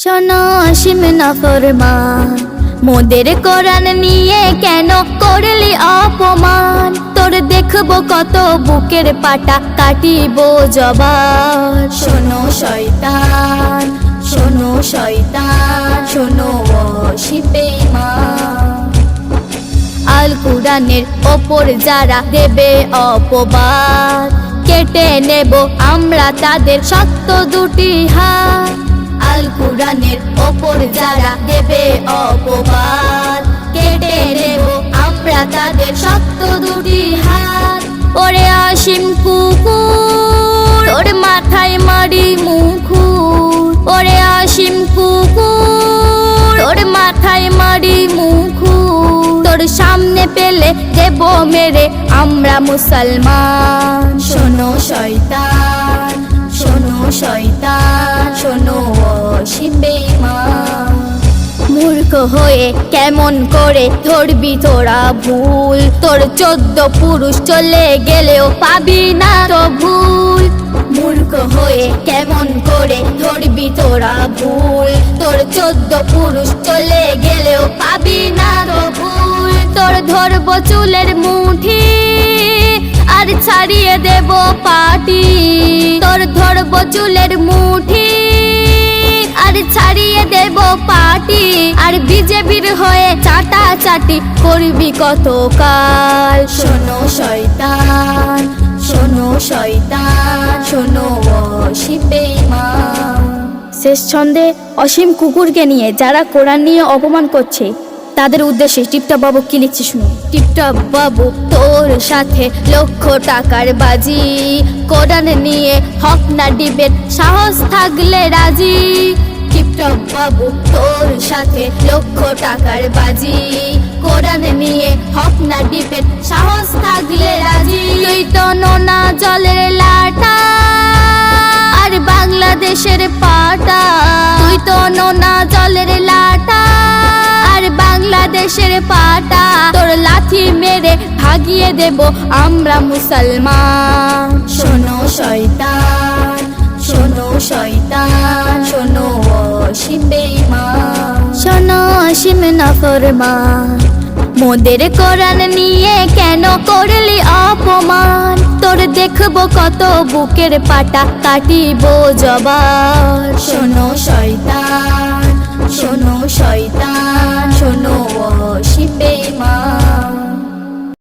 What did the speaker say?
শোনো অসীম নফরমান মোদের কোরআন নিয়ে কেন করলি অপমান? তোর দেখব কত বুকের পাটা কাটিব জবার শোনো শয়তান শোনো শয়তান, শোনো অসীম বেঈমান। আল কুরআনের ওপর যারা দেবে অপবাদ, কেটে নেব আমরা তাদের সত্য দুটি হাত। আল কুরআনের ওপর যারা দেবে অপবাদ, কেটে নেব আমরা তাদের সত্য দুটি হাত। ওরে আসিম কুকুর, ওর মাথায় মারি মুখুর। ওরে আসিম কুকুর, ওর মাথায় মারি মুখুর। তোর সামনে পেলে দেব মেরে আমরা মুসলমান। শোনো শয়তান শোনো শয়তান। মূর্খ হয়ে কেমন করে ধরবি তোরা ভুল? তোর চোদ্দ পুরুষ চলে গেলেও পাবি না তো ভুল? মূর্খ হয়ে কেমন করে ধরবি তোরা ভুল? তোর চোদ্দ পুরুষ চলে গেলেও পাবি না তো ভুল? তোর ধরব চুলের মুঠি আর ছাড়িয়ে দেব পাটি। তোর ধরব চুলের মুঠি ছাড়িয়ে দেব পাটি। আর বিজেপির হয়ে চাটা চাটি করবি কত কাল শোনো শয়তান শোনো শয়তান, শোনো অসীম শেষ ছন্দে অসীম কুকুরকে নিয়ে যারা কোরআন নিয়ে অপমান করছে, তাদের উদ্দেশ্যে টিপটপ বাবু কি লিখছে শুনো টিপটপ বাবু, তোর সাথে লক্ষ টাকার বাজি। কোরআন নিয়ে হক না ডিবেট, সাহস থাকলে রাজি। বাবু তোর সাথে লক্ষ টাকার বাজি। কোরআন নিয়ে হক না ডিবেট সাহস থাকলে রাজি। তুই তো নোনা জলের লাটা আর বাংলাদেশের পাটা। তুই তো নোনা জলের লাটা আর বাংলাদেশের পাটা। তোর লাথি মেরে ভাগিয়ে দেব আমরা মুসলমান। অসীম নফরমান মোদের কোরআন নিয়ে কেন করলি অপমান? তোর দেখব কত বুকের পাটা কাটিব জবার শোনো শয়তান শোনো শয়তান।